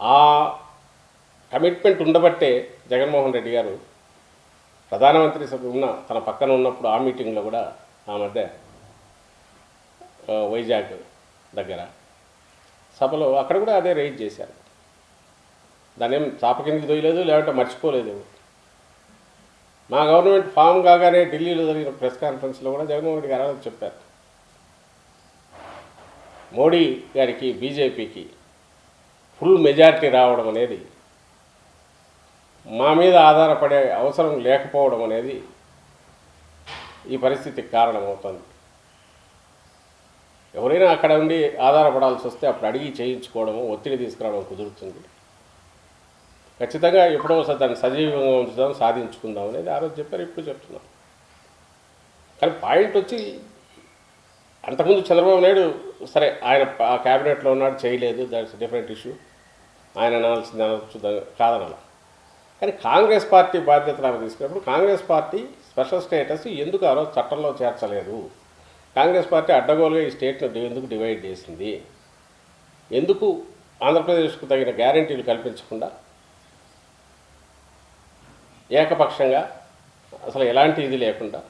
ఆ కమిట్మెంట్ ఉండబట్టే జగన్మోహన్ రెడ్డి గారు ప్రధానమంత్రి ఉన్న తన పక్కన ఉన్నప్పుడు ఆ మీటింగ్లో కూడా ఆ మధ్య వైజాగ్ దగ్గర సభలో అక్కడ కూడా అదే రైజ్ చేశారు. దాన్ని ఏం చాప కిందకి దొయ్యలేదు లేదంటే మర్చిపోలేదు. మా గవర్నమెంట్ ఫామ్ కాగానే ఢిల్లీలో జరిగిన ప్రెస్ కాన్ఫరెన్స్లో కూడా జగన్మోహన్ రెడ్డి గారు చెప్పారు. మోడీ గారికి బీజేపీకి ఫుల్ మెజారిటీ రావడం అనేది మా మీద ఆధారపడే అవసరం లేకపోవడం అనేది ఈ పరిస్థితికి కారణమవుతుంది. ఎవరైనా అక్కడ ఉండి ఆధారపడాల్సి వస్తే అప్పుడు అడిగి చేయించుకోవడము ఒత్తిడి తీసుకురావడం కుదురుతుంది. ఖచ్చితంగా ఎప్పుడో ఒకసారి దాన్ని సజీవంగా ఉంచుదాం సాధించుకుందాం అనేది ఆ రోజు చెప్పారు ఇప్పుడు చెప్తున్నాం. కానీ పాయింట్ వచ్చి అంతకుముందు చంద్రబాబు నాయుడు సరే ఆయన ఆ క్యాబినెట్లో ఉన్నాడు చేయలేదు దాట్స్ డిఫరెంట్ ఇష్యూ. ఆయన అనాల్సింది అనవచ్చు కాదనాల. కానీ కాంగ్రెస్ పార్టీ బాధ్యతలను తీసుకున్నప్పుడు కాంగ్రెస్ పార్టీ స్పెషల్ స్టేటస్ ఎందుకు ఆ రోజు చట్టంలో చేర్చలేదు? కాంగ్రెస్ పార్టీ అడ్డగోలుగా ఈ స్టేట్ను ఎందుకు డివైడ్ చేసింది? ఎందుకు ఆంధ్రప్రదేశ్కు తగిన గ్యారంటీలు కల్పించకుండా ఏకపక్షంగా అసలు ఎలాంటి ఇది లేకుండా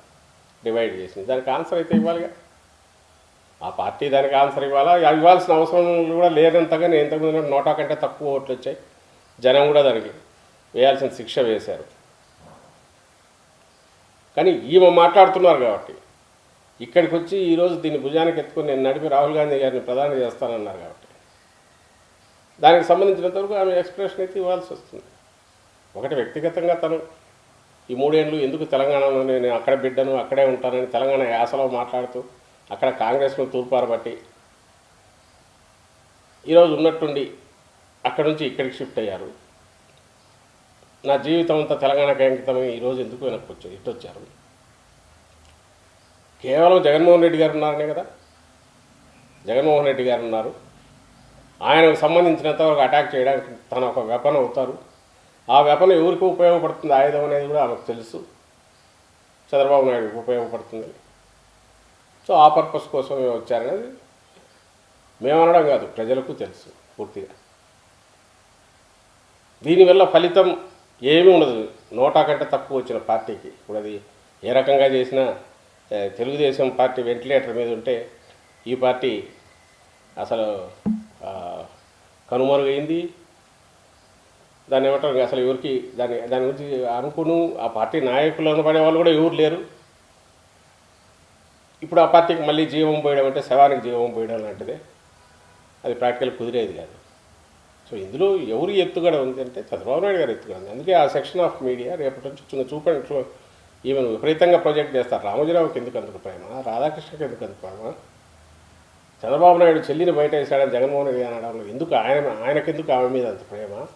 డివైడ్ చేసింది? దానికి ఆన్సర్ అయితే ఇవ్వాలిగా. ఆ పార్టీ దానికి ఆన్సర్ ఇవ్వాలా? ఇవ్వాల్సిన అవసరం కూడా లేదంతగా నేను ఇంతకుముందు నోటా కంటే తక్కువ ఓట్లు వచ్చాయి. జనం కూడా దానికి వేయాల్సిన శిక్ష వేశారు. కానీ ఈమె మాట్లాడుతున్నారు కాబట్టి ఇక్కడికి వచ్చి ఈరోజు దీన్ని భుజానికి ఎత్తుకొని నేను నడిపి రాహుల్ గాంధీ గారిని ప్రధాని చేస్తానన్నారు కాబట్టి. దానికి సంబంధించినంతవరకు ఆమె ఎక్స్ప్రెషన్ అయితే ఇవ్వాల్సి వస్తుంది. ఒకటి వ్యక్తిగతంగా తను ఈ మూడేళ్ళు ఎందుకు తెలంగాణలో నేను అక్కడ బిడ్డను అక్కడే ఉంటానని తెలంగాణ యాసలో మాట్లాడుతూ అక్కడ కాంగ్రెస్ను తూర్పారబట్టి ఈరోజు ఉన్నట్టుండి అక్కడి నుంచి ఇక్కడికి షిఫ్ట్ అయ్యారు. నా జీవితం అంతా తెలంగాణకి అంకితమై ఈరోజు ఎందుకు వెనక్కి వచ్చారు ఇటు వచ్చారు? కేవలం జగన్మోహన్ రెడ్డి గారు ఉన్నారనే కదా? జగన్మోహన్ రెడ్డి గారు ఉన్నారు. ఆయనకు సంబంధించినంతవరకు అటాక్ చేయడానికి తన ఒక వెపన్ అవుతారు. ఆ వెపన్ ఎవరికి ఉపయోగపడుతుంది ఆయుధం అనేది కూడా ఆమెకు తెలుసు. చంద్రబాబు నాయుడుకి ఉపయోగపడుతుంది. సో ఆ పర్పస్ కోసమే వచ్చారనేది మేము అనడం కాదు ప్రజలకు తెలుసు పూర్తిగా. దీనివల్ల ఫలితం ఏమీ ఉండదు. నోటా కంటే తక్కువ వచ్చిన పార్టీకి. ఇప్పుడు అది ఏ రకంగా చేసినా తెలుగుదేశం పార్టీ వెంటిలేటర్ మీద ఉంటే ఈ పార్టీ అసలు కనుమరుగైంది. దాన్ని ఏమంటారు? అసలు ఎవరికి దాని దాని గురించి అనుకును. ఆ పార్టీ నాయకులు అనబడే వాళ్ళు కూడా ఎవరు లేరు. ఇప్పుడు ఆ పార్టీకి మళ్ళీ జీవం పోయడం అంటే శవానికి జీవం పోయడం లాంటిదే. అది ప్రాక్టికల్ కుదిరేది కాదు. సో ఇందులో ఎవరు ఎత్తుగడ ఉంది అంటే చంద్రబాబు నాయుడు గారు ఎత్తుగడ ఉంది అందుకే ఆ సెక్షన్ ఆఫ్ మీడియా రేపటి నుంచి చిన్న చూపండి చూ ఈవెన్ విపరీతంగా ప్రొజెక్ట్ చేస్తారు. రామోజీరావుకి ఎందుకు అందుకు ప్రేమ రాధాకృష్ణకి ఎందుకు అందుకు ప్రేమ చంద్రబాబు నాయుడు చెల్లిని బయట వేసాడని జగన్మోహన్ రెడ్డి అనడంలో ఎందుకు ఆయన ఆయనకెందుకు ఆమె మీద అంత ప్రేమ?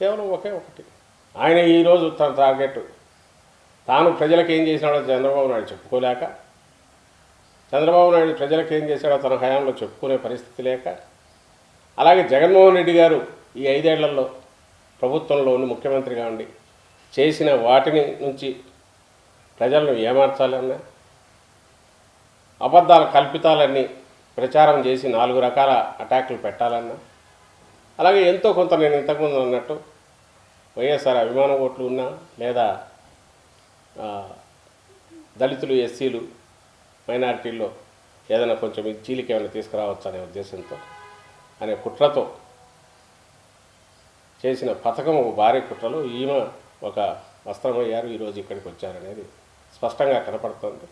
కేవలం ఒకే ఒకటి. ఆయన ఈరోజు తన టార్గెట్ తాను ప్రజలకు ఏం చేసినాడో చంద్రబాబు నాయుడు చెప్పుకోలేక చంద్రబాబు నాయుడు ప్రజలకు ఏం చేశాడో తన హయాంలో చెప్పుకునే పరిస్థితి లేక అలాగే జగన్మోహన్ రెడ్డి గారు ఈ ఐదేళ్ళలో ప్రభుత్వంలో ఉండి ముఖ్యమంత్రిగా ఉండి చేసిన వాటిని నుంచి ప్రజలను ఏమార్చాలన్నా అబద్ధాల కల్పితాలన్నీ ప్రచారం చేసి నాలుగు రకాల అటాకులు పెట్టాలన్నా అలాగే ఎంతో కొంత నేను ఇంతకుముందు అన్నట్టు వైఎస్ఆర్ అభిమాన ఓట్లు ఉన్నా లేదా దళితులు ఎస్సీలు మైనారిటీల్లో ఏదైనా కొంచెం చీలిక ఏమైనా తీసుకురావచ్చు అనే ఉద్దేశంతో అనే కుట్రతో చేసిన పథకం ఒక భారీ కుట్రలో ఈమె ఒక వస్త్రమయ్యారు ఈరోజు ఇక్కడికి వచ్చారనేది స్పష్టంగా కనపడుతుంది.